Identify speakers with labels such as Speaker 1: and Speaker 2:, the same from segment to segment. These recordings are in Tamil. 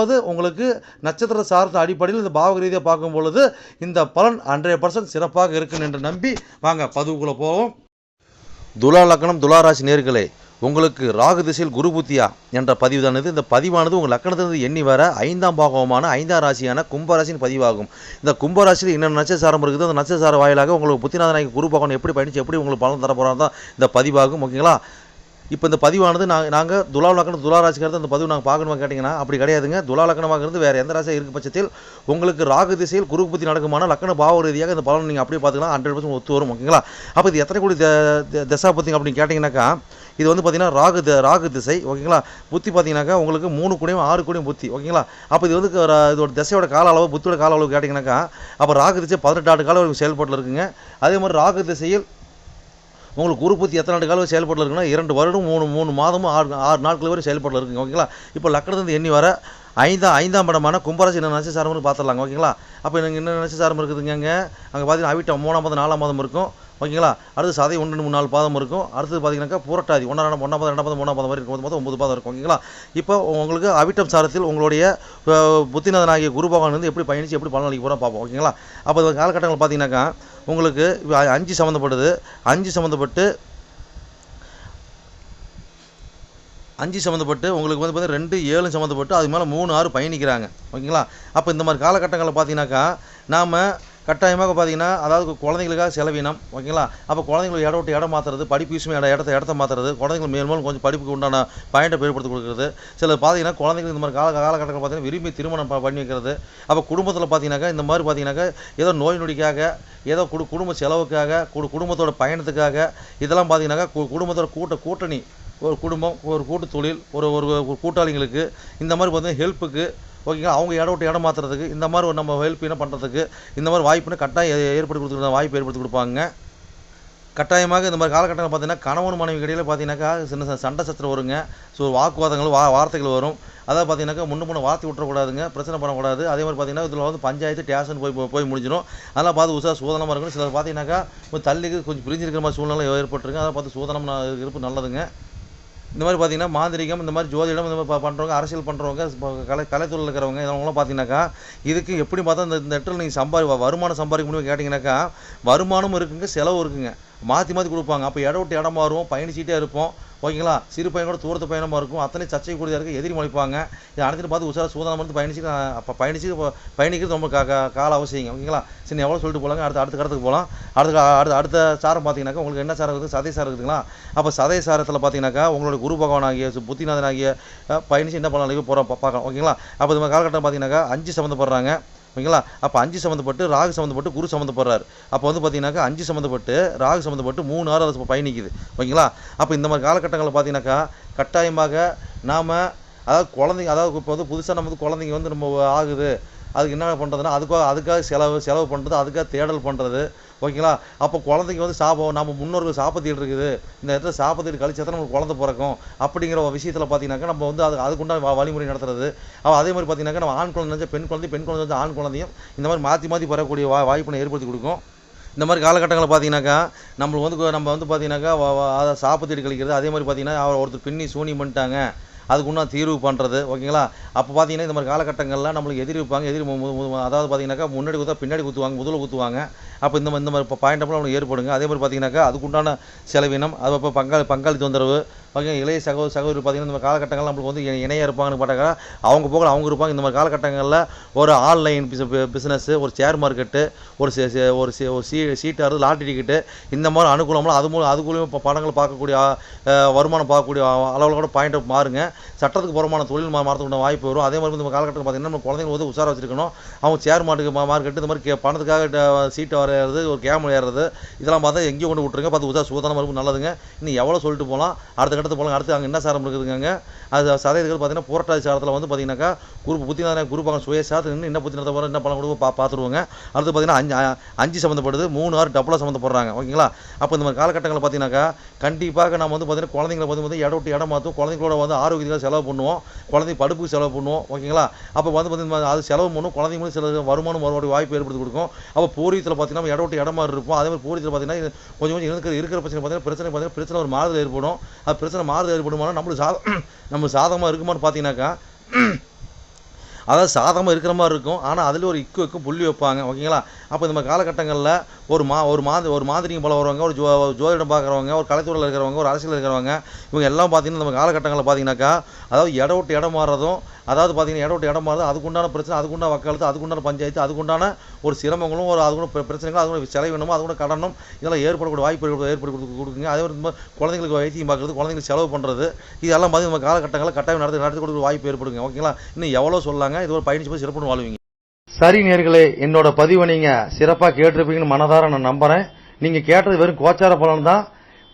Speaker 1: ரெண்டாவது உங்களுக்கு நட்சத்திர சார்ந்த அடிப்படையில் இந்த பாவக ரீதியாக பார்க்கும் பொழுது இந்த பலன் ஹண்ட்ரட் பர்சன்ட் சிறப்பாக இருக்குன்னு என்று நம்பி வாங்க பதிவுக்குள்ளே போவோம். துலா லக்னம் துலாராசி நேர்களே உங்களுக்கு ராகு திசையில் குரு புத்தியா என்ற பதிவுதானது. இந்த பதிவானது உங்கள் லக்கணத்திலிருந்து எண்ணி வர ஐந்தாம் பாகமான ஐந்தாம் ராசியான கும்பராசின் பதிவாகும். இந்த கும்பராசியில் என்னென்ன நட்சசாரம் இருக்குது. அந்த நட்சசார வாயிலாக உங்களுக்கு புத்திநாதனாய்க்கு குரு பகவான் எப்படி பயணிச்சு எப்படி உங்களுக்கு பலன் தர தான் இந்த பதிவாகும். ஓகேங்களா? இப்போ இந்த பதிவானது நாங்கள் நாங்கள் துலா லக்கணம் துலா ராசிக்காரது அந்த பதிவு நாங்கள் பார்க்கணுமா கேட்டிங்கன்னா அப்படி கிடையாதுங்க. துலா லக்கணமாக இருந்து வேறு எந்த ராசியாக இருக்க பட்சத்தில் உங்களுக்கு ராகு திசையில் குரு நடக்குமான லக்கண பாவ ரீதியாக இந்த பலன் நீங்கள் அப்படியே பார்த்துக்கலாம். ஹண்ட்ரட் பர்சன்ட் ஒத்து வரும் ஓகேங்களா? அப்போ இது எத்தனை கோடி த- த- அப்படின்னு கேட்டிங்கனாக்கா இது வந்து பார்த்தீங்கன்னா ராகு த- ராகு திசை ஓகேங்களா? புத்தி பார்த்தீங்கன்னாக்கா உங்களுக்கு மூணு கோடியும் ஆறு கோடியும் புத்தி ஓகேங்களா? அப்போ இது வந்து இதோட திசையோட கால அளவு புத்தியோட கால அளவு கேட்டிங்கனாக்கா அப்போ ராகு திசை பதினெட்டு ஆண்டு காலம் செயல்பாட்டில் இருக்குங்க. அதே மாதிரி ராகு திசையில் உங்களுக்கு உற்பத்தி எத்தனை நாட்டு காலம் செயல்பாட்டில் இருக்குன்னா இரண்டு வருடம் மூணு மூணு மாதமும் ஆறு ஆறு நாட்கள் வரை செயல்பாட்டில் இருக்குங்க ஓகேங்களா? இப்போ லக்கணத்துலேருந்து எண்ணி வர ஐந்தாம் ஐந்தாம் படமான கும்பராசி என்ன நினச்சி சாரம்னு பார்த்துடலாங்க ஓகேங்களா? அப்போ எனக்கு என்ன நினச்சி சாரம் இருக்குதுங்க அங்கே? அங்கே பார்த்தீங்கன்னா அவிட்டம் மூணாம் மாதம் நாலாம் மாதம் இருக்கும். ஓகேங்களா? அடுத்து சதை ஒன்று ரெண்டு மூணு நாலு பாதம் இருக்கும். அடுத்தது பார்த்தீங்கன்னாக்கா புரட்டாதி. ஒன்றாம் ஒன்றாம் பாதம் ரெண்டாம் பாதம் மூணாம் பாதம் வரை இருக்கும் மொத்தம் ஒன்பது பாதம் இருக்கும். ஓகேங்களா? இப்போ உங்களுக்கு அவிட்டம் சாரத்தில் உங்களுடைய அஹ், புத்திநாதனாகிய குரு பகவான் வந்து எப்படி பயணித்து எப்படி பலன் போகிறோம் பார்ப்போம். ஓகேங்களா? அப்போ இந்த காலகட்டங்கள் பார்த்தீங்கன்னாக்கா உங்களுக்கு அஞ்சு சம்மந்தப்படுது அஞ்சு சம்மந்தப்பட்டு அஞ்சு சம்மந்தப்பட்டு உங்களுக்கு வந்து பார்த்தீங்கன்னா ரெண்டு ஏழு சம்மந்தப்பட்டு அது மேலே மூணு ஆறு பயணிக்கிறாங்க. ஓகேங்களா? அப்போ இந்த மாதிரி காலகட்டங்களில் பார்த்தீங்கன்னாக்கா நாம் கட்டாயமாக பார்த்தீங்கன்னா அதாவது குழந்தைங்களுக்காக செலவினம் ஓகேங்களா? அப்போ குழந்தைங்களுக்கு இடம் விட்டு இடம் மாற்றுறது படிப்பு விஷயமே இடம் இடத்த இடத்த மாற்றுறது குழந்தைங்களுக்கு மேல் மேலும் கொஞ்சம் படிப்புக்கு உண்டான பயணத்தை ஏற்படுத்தி கொடுக்குறது. சில பார்த்தீங்கன்னா குழந்தைங்களுக்கு இந்த மாதிரி கால காலகட்டத்தில் பார்த்தீங்கன்னா விரும்பி திருமணம் பண்ணி வைக்கிறது. அப்போ குடும்பத்தில் பார்த்தீங்கன்னாக்கா இந்த மாதிரி பார்த்தீங்கன்னாக்கா ஏதோ நோய் நொடிக்காக ஏதோ குடு குடும்ப செலவுக்காக குடு குடும்பத்தோட பயணத்துக்காக இதெல்லாம் பார்த்தீங்கன்னாக்கா கு- குடும்பத்தோட கூட்ட கூட்டணி ஒரு குடும்பம் ஒரு கூட்டு தொழில் ஒரு ஒரு கூட்டாளிங்களுக்கு இந்த மாதிரி பார்த்தீங்கன்னா ஹெல்ப்புக்கு ஓகேங்களா? அவங்க இடம் விட்டு இடம் மாற்றுறதுக்கு இந்த மாதிரி ஒரு நம்ம ஹெல்ப் என்ன பண்ணுறதுக்கு இந்த மாதிரி வாய்ப்புன்னு கட்டாயம் ஏற்படுத்தி கொடுத்துருக்க வாய்ப்பு ஏற்படுத்தி கொடுப்பாங்க. கட்டாயமாக இந்த மாதிரி காலகட்டங்கள் பார்த்தீங்கன்னா கணவன் மனைவி இடையில பார்த்தீங்கன்னாக்கா சின்ன சின்ன சண்டை சச்சரவு வருங்க. ஸோ வாக்குவாதங்கள் வா வார்த்தைகள் வரும். அதாவது பார்த்தீங்கன்னாக்கா முன்ன முன்ன வார்த்தை விட்டுறக்கூடாதுங்க பிரச்சனை பண்ணக்கூடாது. அதே மாதிரி பார்த்தீங்கன்னா இதில் வந்து பஞ்சாயத்து டேஷன் போய் போய் முடிஞ்சிடும். அதெல்லாம் பார்த்து உஷா சூதனமாக இருக்கணும் சிலர் பார்த்தீங்கன்னாக்கா கொஞ்சம் தள்ளிக்கு கொஞ்சம் பிரிஞ்சிருக்கிற மாதிரி சூழ்நிலை ஏற்பட்டுருக்கு. அதை பார்த்து சூதனம் இருப்பு நல்லதுங்க. இந்த மாதிரி பார்த்தீங்கன்னா மாந்திரிகம் இந்த மாதிரி ஜோதிடம் இந்த மாதிரி பண்ணுறவங்க அரசியல் பண்ணுறவங்க கலை கலைத்துறையில் இருக்கிறவங்க இதெல்லாம் பார்த்தீங்கன்னாக்கா இதுக்கு எப்படி பார்த்தா இந்த இந்த இடத்துல நீங்கள் சம்பாதி வருமானம் சம்பாதிக்க முடியும் கேட்டிங்கனாக்கா வருமானமும் இருக்குங்க செலவு இருக்குங்க. மாற்றி மாற்றி கொடுப்பாங்க. அப்போ இடம் விட்டு இடம் மாறுவோம் பயணிச்சிட்டே இருப்போம். ஓகேங்களா? சிறு பையனோட தூரத்து பயணமாக இருக்கும். அத்தனை சர்ச்சை கூடிய இருக்குது எதிரி முளைப்பாங்க. இது அனைத்தையும் பார்த்து உசார சூதானம் வந்து பயணிச்சு அப்போ பயணிச்சு பயணிக்கிறது ரொம்ப கால அவசியம் ஓகேங்களா? சரி எவ்வளோ சொல்லிட்டு போகலாங்க அடுத்த அடுத்த கடத்துக்கு போகலாம் அடுத்த அடுத்த அடுத்த சாரம் பார்த்தீங்கன்னாக்கா உங்களுக்கு என்ன சாரம் இருக்குது? சதை சாரம் இருக்குதுங்களா? அப்போ சதை சாரத்தில் பார்த்தீங்கன்னாக்கா உங்களோட குரு பகவான் ஆகிய புத்திநாதன் ஆகிய பயணிச்சு என்ன பண்ணலாம்? போகிறோம் பார்க்கலாம். ஓகேங்களா? அப்போ இந்த மாதிரி காலகட்டம் பார்த்தீங்கன்னாக்கா அஞ்சு சம்மந்தப்படுறாங்க. ஓகேங்களா? அப்போ அஞ்சு சம்மந்தப்பட்டு ராகு சம்மந்தப்பட்டு குரு சம்மந்தப்படுறாரு. அப்போ வந்து பார்த்தீங்கன்னாக்கா அஞ்சு சம்மந்தப்பட்டு ராகு சம்மந்தப்பட்டு மூணு ஆறு அது பயணிக்குது. ஓகேங்களா? அப்போ இந்த மாதிரி காலகட்டங்களில் பார்த்தீங்கன்னாக்கா கட்டாயமாக நாம் அதாவது குழந்தைங்க அதாவது இப்போ வந்து புதுசாக நம்ம வந்து குழந்தைங்க வந்து நம்ம ஆகுது. அதுக்கு என்ன பண்ணுறதுன்னா அதுக்காக அதுக்காக செலவு செலவு பண்ணுறது அதுக்காக தேடல் பண்ணுறது ஓகேங்களா? அப்போ குழந்தைங்க வந்து சாபம் நம்ம முன்னோர்கள் சாப்பத்தீடு இருக்குது. இந்த இடத்துல சாப்பத்தீடு கழிச்சா தான் நமக்கு குழந்தை பிறக்கும். அப்படிங்கிற ஒரு விஷயத்தில் பார்த்தீங்கன்னாக்கா நம்ம வந்து அது அதுக்குண்டான வ- வழிமுறை நடத்துறது. அப்போ அதே மாதிரி பார்த்தீங்கன்னாக்கா நம்ம ஆண் குழந்தை நினச்சா பெண் குழந்தை பெண் குழந்தை வந்து ஆண் குழந்தையும் இந்த மாதிரி மாற்றி மாற்றி வரக்கூடிய வா வாய்ப்பினை ஏற்படுத்தி கொடுக்கும். இந்த மாதிரி காலகட்டங்களில் பார்த்தீங்கன்னாக்கா நம்மளுக்கு வந்து நம்ம வந்து பார்த்தீங்கன்னாக்கா அதை சாப்பத்தீடு கழிக்கிறது அதே மாதிரி பார்த்தீங்கன்னா அவர் ஒருத்தர் பின்னி சூனி பண்ணிட்டாங்க. அதுக்கு இன்னும் தீர்வு பண்ணுறது ஓகேங்களா? அப்போ பார்த்தீங்கன்னா இந்த மாதிரி காலகட்டங்களில் நம்மளுக்கு எதிரி வைப்பாங்க எதிரி அதாவது பார்த்தீங்கன்னாக்கா முன்னாடி குத்தா பின்னாடி குத்துவாங்க முதல்ல குத்துவாங்க. அப்போ இந்த மாதிரி இந்த மாதிரி இப்போ பாயிண்ட் நம்மளுக்கு ஏற்படுங்க. அதே மாதிரி பார்த்தீங்கன்னாக்கா அதுக்குண்டான செலவினம் அது இப்போ பங்காளி பங்காளி தொந்தரவு ஓகே இளைய சகோதர சகோதரி பார்த்தீங்கன்னா இந்த மாதிரி காலகட்டங்கள் நம்மளுக்கு வந்து இணையாக இருப்பாங்கன்னு பார்த்தாக்கா அவங்க போக அவங்க இருப்பாங்க. இந்த மாதிரி காலகட்டங்களில் ஒரு ஆன்லைன் பிஸ்னஸ்ஸு ஒரு ஷேர் மார்க்கெட்டு ஒரு சி- ஒரு சி- ஒரு சீ சீட்டாக அறுது லாட்டரி டிக்கெட்டு இந்த மாதிரி அனுகூலம்லாம் அது மூலம் அதுக்குள்ளேயும் இப்போ படங்கள் பார்க்கக்கூடிய வருமானம் பார்க்கக்கூடிய அளவில் கூட பாயிண்ட் மாறுங்க. சட்டத்துக்கு புறமான தொழில் மாறத்துக்குண்ட வாய்ப்பு வரும். அதே மாதிரி இந்த காலகட்டத்தில் பார்த்தீங்கன்னா நம்ம குழந்தைங்க வந்து உஷாரா வச்சிருக்கணும். அவங்க ஷேர் மார்க்கெட் மார்க்கெட்டு இந்த மாதிரி பணத்துக்காக சீட்டை சீட்டு வரையிறது ஒரு கேம் ஏறுறது இதெல்லாம் பார்த்தா எங்கேயும் கொண்டு விட்ருங்க பார்த்து உஷா சூதானமாக இருக்கும். நல்லதுங்க. இன்னும் எவ்வளோ சொல்லிட்டு போகலாம். அடுத்த கட்டத்துக்கு போகலாம். அடுத்து அங்கே என்ன சாரம் இருக்குதுங்க அது சதவீதங்கள் பார்த்தீங்கன்னா போராட்டாதி சாரத்தில் வந்து பார்த்தீங்கன்னாக்கா குரூப் புத்திநாதன குரூப் அங்கே சுய சாரத்தில் நின்று என்ன புத்தி நடத்த போகிறோம் என்ன பணம் கொடுக்க பா பார்த்துருவோங்க அடுத்து பார்த்தீங்கன்னா அஞ்சு அ- அஞ்சு சம்மந்தப்படுது மூணு ஆறு டபுளாக சம்மந்தப்படுறாங்க ஓகேங்களா? அப்போ இந்த மாதிரி காலகட்டங்களில் பார்த்தீங்கன்னாக்கா கண்டிப்பாக நம்ம வந்து பார்த்தீங்கன்னா குழந்தைங்களை வந்து வந்து இடம் விட்டு இடம் மாற்றும் குழந்தைங்களோட வந்து ஆரோக்கியத்தில் செலவு பண்ணுவோம். குழந்தை படுப்புக்கு செலவு பண்ணுவோம். ஓகேங்களா? அப்போ வந்து பார்த்தீங்கன்னா அது செலவு பண்ணும். குழந்தைங்களும் சில வருமானம் வருவாடி வாய்ப்பு ஏற்படுத்தி கொடுக்கும். அப்போ பூரியத்தில் பார்த்தீங்கன்னா நம்ம இடம் விட்டு இடம் மாதிரி இருக்கும் அதே மாதிரி பூரியத்தில் பார்த்தீங்கன்னா கொஞ்சம் கொஞ்சம் இருக்கிற இருக்கிற பிரச்சனை பார்த்தீங்கன்னா பிரச்சனை பார்த்தீங்கன்னா பிரச்சனை ஒரு மாறுதல் ஏற்படும். அது பிரச்சனை மாறுதல் ஏற்படுமானா நம்மளுக்கு சாதம் நம்ம சாதகமாக இருக்குமான்னு பார்த்தீங்கன்னாக்கா அதாவது சாதமாக இருக்கிற மாதிரி இருக்கும். ஆனால் அதில் ஒரு இக்கு வைக்கும் புள்ளி வைப்பாங்க. ஓகேங்களா? அப்போ இந்த மாதிரி காலகட்டங்களில் ஒரு மா ஒரு மாதிரி ஒரு மாதிரிங்க போல வருவாங்க. ஒரு ஜோ ஜோதிடம் பார்க்குறவங்க ஒரு கலைத்துறையில் இருக்கிறவங்க ஒரு அரசியல் இருக்கிறவங்க இவங்க எல்லாம் பார்த்தீங்கன்னா நம்ம காலகட்டங்களில் பார்த்தீங்கன்னாக்கா அதாவது இடம் விட்டு இடம் மாறுறதும் அதாவது பார்த்தீங்கன்னா இடம் விட்டு இடம் மாறுறது அதுக்குண்டான பிரச்சனை அதுக்குண்டான வக்காலத்து அதுக்குண்டான பஞ்சாயத்து அதுக்குண்டான ஒரு சிரமங்களும் ஒரு அதுக்குள்ள பிரச்சனைகளும் அதுக்குள்ள செலவினமும் அதுக்குள்ள கடனும் இதெல்லாம் ஏற்படக்கூடிய வாய்ப்பு ஏற்படு- ஏற்படுத்தி கொடுக்குங்க. அதே மாதிரி மாதிரி குழந்தைங்களுக்கு வைத்தியம் பார்க்குறது குழந்தைங்களுக்கு செலவு பண்ணுறது இதெல்லாம் பார்த்து நம்ம காலகட்டங்களில் கட்டாயம் நடத்தி நடத்தி கொடுக்குற வாய்ப்பு ஏற்படுங்க. ஓகேங்களா? இன்னும் எவ்வளோ சொல்லாங்க இது ஒரு பயணிச்சு போய் சிறப்புன்னு வாழ்வீங்க. சரி நேர்களே என்னோட பதிவை நீங்க சிறப்பா கேட்டிருப்பீங்கன்னு மனதார நான் நம்புறேன். நீங்க கேட்டது வெறும் கோச்சார பலன் தான்.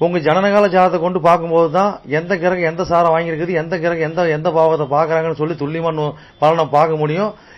Speaker 1: உங்க ஜனனகால ஜாதத்தை கொண்டு பார்க்கும்போது தான் எந்த கிரகம் எந்த சாரம் வாங்கியிருக்குது எந்த கிரகம் எந்த எந்த பாவத்தை பார்க்கறாங்கன்னு சொல்லி துல்லியமான பலனை பார்க்க முடியும்.